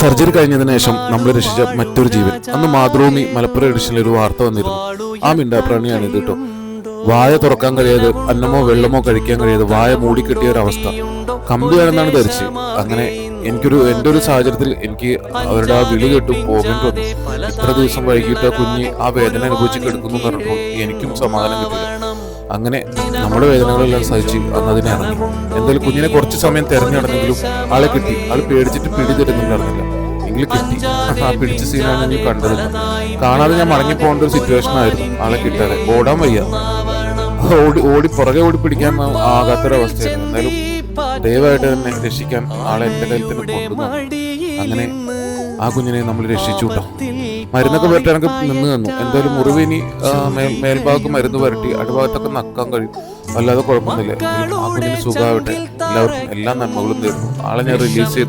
Surgery കഴിഞ്ഞതിന് ശേഷം നമ്മൾ രക്ഷിച്ച മറ്റൊരു ജീവൻ. അന്ന് മാതൃഭൂമി മലപ്പുറം എഡിഷനിൽ ഒരു വാർത്ത വന്നിരുന്നു. ആ മിണ്ടാപ്രാണിയാണ് ഇത് കേട്ടോ. വായ തുറക്കാൻ കഴിയാതെ അന്നമോ വെള്ളമോ കഴിക്കാൻ കഴിയാതെ വായ മൂടിക്കെട്ടിയ ഒരു അവസ്ഥ കമ്പിയാണെന്നാണ് ധരിച്ച്. അങ്ങനെ എനിക്കൊരു എന്റെ ഒരു സാഹചര്യത്തിൽ എനിക്ക് അവരുടെ ആ വിളി കേട്ടു പോകേണ്ടി വന്നു. ഇത്ര ദിവസം വൈകിട്ട് കുഞ്ഞ് ആ വേദന അനുഭവിച്ച് കിടക്കുന്നു എന്ന് പറഞ്ഞപ്പോൾ എനിക്കും സമാധാനം കിട്ടില്ല അങ്ങനെ നമ്മുടെ വേദനകളെല്ലാം സഹിച്ച് അന്ന് അതിനെ ഇറങ്ങി. എന്തായാലും കുഞ്ഞിനെ കുറച്ച് സമയം തെരഞ്ഞെടുത്തെങ്കിലും ആളെ കിട്ടി. ആൾ പേടിച്ചിട്ട് പിടി തരുന്നുണ്ടായിരുന്നില്ല എങ്കിലും കിട്ടി. ആ പിടിച്ച സീനാണ് ഞാൻ കണ്ടത് കാണാതെ ഞാൻ മടങ്ങി പോകേണ്ട ഒരു സിറ്റുവേഷൻ ആയിരുന്നു ആളെ കിട്ടാതെ. ഓടാൻ വയ്യ. ഓടി ഓടി പുറകെ ഓടി പിടിക്കാൻ ആകാത്തൊരവസ്ഥയായിരുന്നു. എന്നാലും ദയവായിട്ട് തന്നെ രക്ഷിക്കാൻ ആളെ എന്റെ കയ്യിൽ തന്നെ അങ്ങനെ ആ കുഞ്ഞിനെ നമ്മൾ രക്ഷിച്ചു കേട്ടോ. മരുന്നൊക്കെ പുരട്ടി എനിക്ക് നിന്ന് തന്നു. എന്തായാലും മുറിവിനി മേൽഭാഗത്ത് മരുന്ന് പുരട്ടി അടിഭാഗത്തൊക്കെ നക്കാൻ കഴിയും. അല്ലാതെ കുഴപ്പമൊന്നുമില്ല. ആ കുഞ്ഞിന് സുഖമാവട്ടെ. എല്ലാവർക്കും എല്ലാ നന്മകളും തരുന്നു ആളെ ഞാൻ റിലീസ് ചെയ്തു.